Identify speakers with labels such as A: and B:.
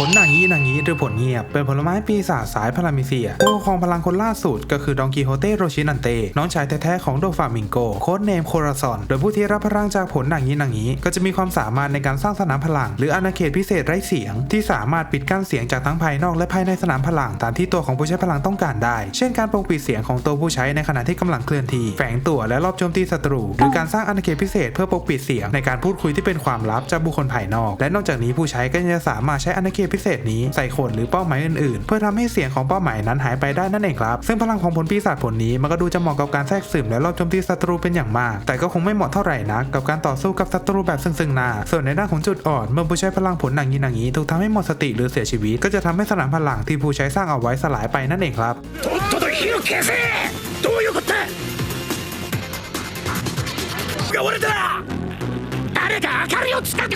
A: ผลหนังยีหนังยีหรือผลเงียบ เป็นผลไม้ปีศาจสายพารามิเซียผู้ครองพลังคนล่าสุดก็คือดองกิโฮเตโรชินันเต น้องชายแท้ๆของโดฟามิงโก โค้ดเนมโคราซอน โดยผู้ที่รับพลังจากผลหนังยีหนังยีก็จะมีความสามารถในการสร้างสนามพลัง หรืออาณาเขตพิเศษไร้เสียง ที่สามารถปิดกั้นเสียงจากทั้งภายนอกและภายในสนามพลังตามที่ตัวของผู้ใช้พลังต้องการได้ เช่นการปกปิดเสียงของตัวผู้ใช้ในขณะที่กำลังเคลื่อนที่แฝงตัวและรอบโจมตีศัตรู หรือการสร้างอาณาเขตพิเศษเพื่อปกปิดเสียงในการพูดคุยที่เป็นความลับจากบุคคลภายนอก และนอกจากนี้ผู้ใช้ก็จะสามารถใช้อาณาเขตพิเศษนี้ใส่คนหรือเป้าหมายอื่นๆ เพื่อทำให้เสียงของเป้าหมายนั้นหายไปได้นั่นเองครับ ซึ่งพลังของผลปีศาจผลนี้มันก็ดูจะเหมาะกับการแทรกซึมและรอบโจมตีศัตรูเป็นอย่างมาก แต่ก็คงไม่เหมาะเท่าไหร่นักกับการต่อสู้กับศัตรูแบบซึ่งๆหน้า ส่วนในด้านของจุดอ่อนเมื่อผู้ใช้พลังผลหนังยีหนังยีถูกทำให้หมดสติหรือเสียชีวิต ก็จะทำให้สนามพลังที่ผู้ใช้สร้างเอาไว้สลายไปนั่นเองครับ
B: とっとと火を消せどういうことだが割れた誰か明かりをつけて